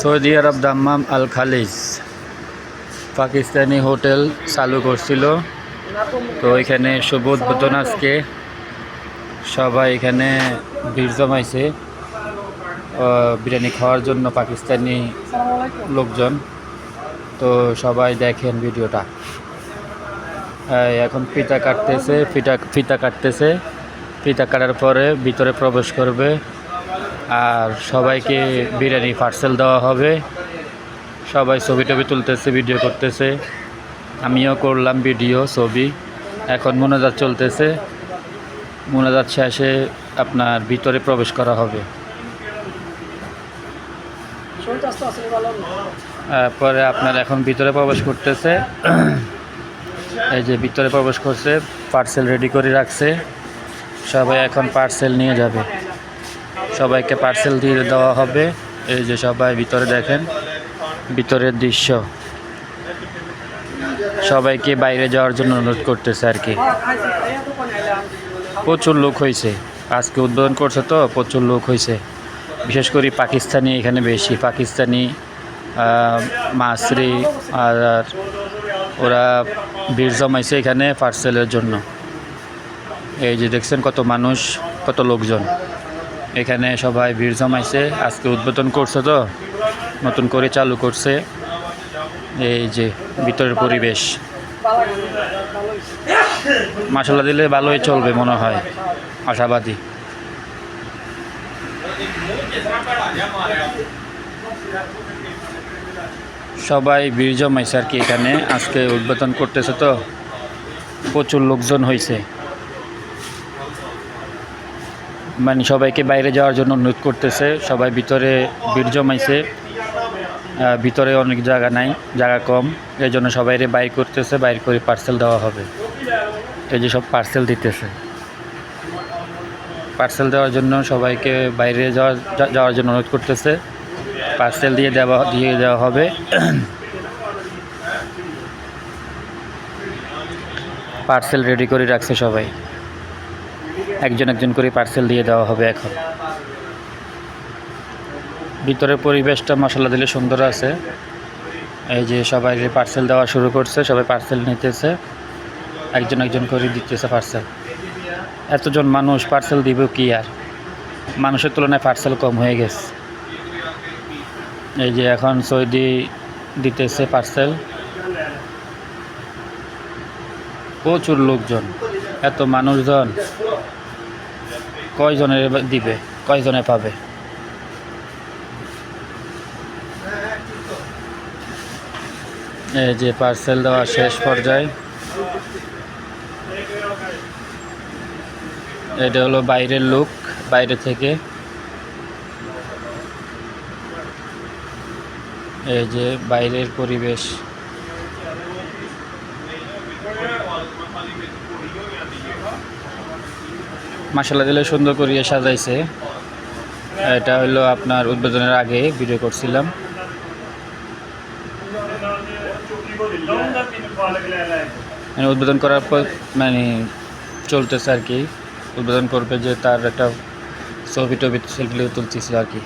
Saudi Arab Dammam Al Khalij. Pakistani hotel চালু করছিল। তো এখানে শুভ উদ্বোধন আজকে। সবাই এখানে ভিড় জমাইছে। বিরিয়ানি খাওয়ার জন্য পাকিস্তানি লোকজন। তো সবাই দেখেন ভিডিওটা। এখন ফিতা কাটতেছে ফিতা ফিতা কাটতেছে। ফিতা কাটার পরে ভিতরে প্রবেশ করবে। আর সবাইকে বিরিয়ানি পার্সেল দেওয়া হবে। সবাই ছবি টবি তুলতেছে ভিডিও করতেছে। আমিও করলাম ভিডিও ছবি। এখন মোনাজাত চলতেছে। মোনাজাত শেষে আপনার ভিতরে প্রবেশ করা হবে। পরে আপনার এখন ভিতরে প্রবেশ করতেছে। এই যে ভিতরে প্রবেশ করছে পার্সেল রেডি করে রাখছে। সবাই এখন পার্সেল নিয়ে যাবে। সবাইকে পার্সেল দিয়ে দেওয়া হবে। এই যে সবাই ভিতরে দেখেন, ভিতরের দৃশ্য। সবাইকে বাইরে যাওয়ার জন্য অনুরোধ করতেছে আর কি। প্রচুর লোক হয়েছে আজকে উদ্বোধন করছে তো, প্রচুর লোক হয়েছে বিশেষ করে পাকিস্তানি এখানে বেশি। পাকিস্তানি মাসরি আর ওরা ভিড় জমাইছে এখানে পার্সেলের জন্য। এই যে দেখছেন কত মানুষ, কত লোকজন। এখানে সবাই ভিড় জমাইছে। আজকে উদ্বোধন করছে তো, নতুন করে চালু করছে। এই যে ভিতরের পরিবেশ। মশলা দিলে ভালোই চলবে মনে হয়, আশাবাদী। সবাই ভিড় জমাইছে আর কি এখানে। আজকে উদ্বোধন করতেছে তো, প্রচুর লোকজন হয়েছে মানে সবাইকে বাইরে যাওয়ার জন্য অনুরোধ করতেছে। সবাই ভিতরে ভিড় জমাইছে। ভিতরে অনেক জায়গা নাই, জায়গা কম। এই জন্য সবাইরে বাইর করতেছে, বাইর করে পার্সেল দেওয়া হবে। এই যে সব পার্সেল দিতেছে। পার্সেল দেওয়ার জন্য সবাইকে বাইরে যাওয়া, যা- যাওয়ার জন্য অনুরোধ করতেছে। পার্সেল দিয়ে দেওয়া দিয়ে দেওয়া হবে। পার্সেল রেডি করে রাখছে সবাই। একজন একজন করে পার্সেল দিয়ে দেওয়া হবে এখন। ভিতরের পরিবেশটা মশলা দিলে সুন্দর আছে। এই যে সবাই পার্সেল দেওয়া শুরু করছে, সবাই পার্সেল নিতেছে। একজন একজন করে দিতেছে পার্সেল এতজন মানুষ পার্সেল দিব কি আর? মানুষের তুলনায় পার্সেল কম হয়ে গেছে। এই যে এখন সৌদি দিতেছে পার্সেল প্রচুর লোকজন, এত মানুষজন। কয়জনের দিবে? কয়জনে পাবে? এই যে পার্সেল দেওয়া শেষ পর্যায়ে। এটা হলো বাইরের লুক বাইরে থেকে। এই যে বাইরের পরিবেশ। মাসালা দিলে সুন্দর করিয়ে সাজাইছে। এটা হলো আপনার উদ্বোধনের আগে ভিডিও করছিলাম। মানে উদ্বোধন করার পর মানে চলতেছে আর কি। উদ্বোধন করবে যে তার একটা ছবি টবি সেলফি তুলতেছে আর কি।